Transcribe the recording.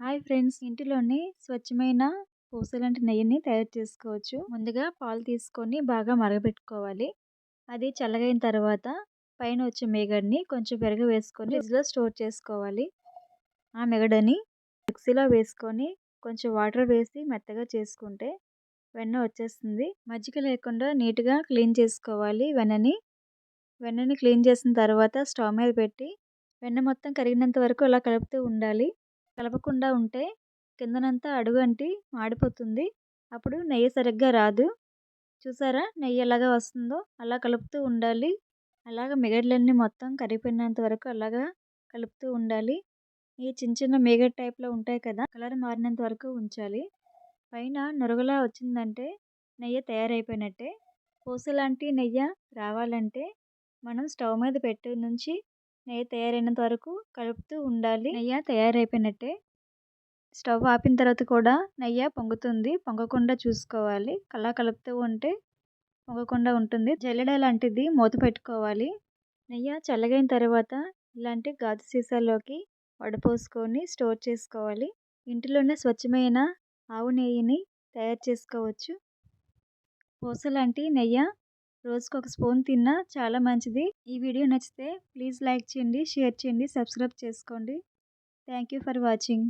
Hi friends. ఇంటిలోనే స్వచ్ఛమైన పూసలాంటి నెయ్యిని తయారు చేసుకోవచ్చు. ముందుగా పాలు తీసుకొని బాగా మరగపెట్టుకోవాలి అది చల్లగైన తర్వాత పైన వచ్చే మేగడ్ని కొంచెం పెరుగు వేసుకొని ఫ్రిడ్జ్లో స్టోర్ చేసుకోవాలి. ఆ మెగడని మిక్సీలో వేసుకొని కొంచెం వాటర్ వేసి మెత్తగా చేసుకుంటే వెన్న వచ్చేస్తుంది. మజ్జిగ లేకుండా నీట్గా క్లీన్ చేసుకోవాలి. వెన్నని వెన్నని క్లీన్ చేసిన తర్వాత స్టవ్ మీద పెట్టి వెన్న మొత్తం కరిగినంత వరకు అలా కలుపుతూ ఉండాలి. కలపకుండా ఉంటే కిందనంతా అడుగు అంటి మాడిపోతుంది. అప్పుడు నెయ్యి సరిగ్గా రాదు. చూసారా? నెయ్యి ఎలాగా వస్తుందో? అలా కలుపుతూ ఉండాలి. అలాగ మిగడ్లన్నీ మొత్తం కరిగిపోయినంత వరకు అలాగా కలుపుతూ ఉండాలి. ఈ చిన్న చిన్న మేగడ్ టైప్లో ఉంటాయి కదా? కలర్ మారినంత వరకు ఉంచాలి. పైన నురగలా వచ్చిందంటే నెయ్యి తయారైపోయినట్టే. పూస లాంటి నెయ్యి రావాలంటే మనం స్టవ్ మీద పెట్టి నుంచి నెయ్యి తయారైనంత వరకు కలుపుతూ ఉండాలి. నెయ్యి తయారైపోయినట్టే స్టవ్ ఆపిన తర్వాత కూడా నెయ్యి పొంగుతుంది. పొంగకుండా చూసుకోవాలి. అలా కలుపుతూ ఉంటే పొంగకుండా ఉంటుంది. జల్లెడ లాంటిది మూత పెట్టుకోవాలి. నెయ్యి చల్లగైన తర్వాత ఇలాంటి గాజు సీసాలోకి వడపోసుకొని స్టోర్ చేసుకోవాలి. ఇంటిలోనే స్వచ్ఛమైన ఆవు నెయ్యిని తయారు చేసుకోవచ్చు. పూస లాంటి నెయ్యి రోజుకు ఒక స్పూన్ తిన్నా చాలా మంచిది. ఈ వీడియో నచ్చితే ప్లీజ్ లైక్ చేయండి షేర్ చేయండి సబ్స్క్రైబ్ చేసుకోండి. Thank you for watching.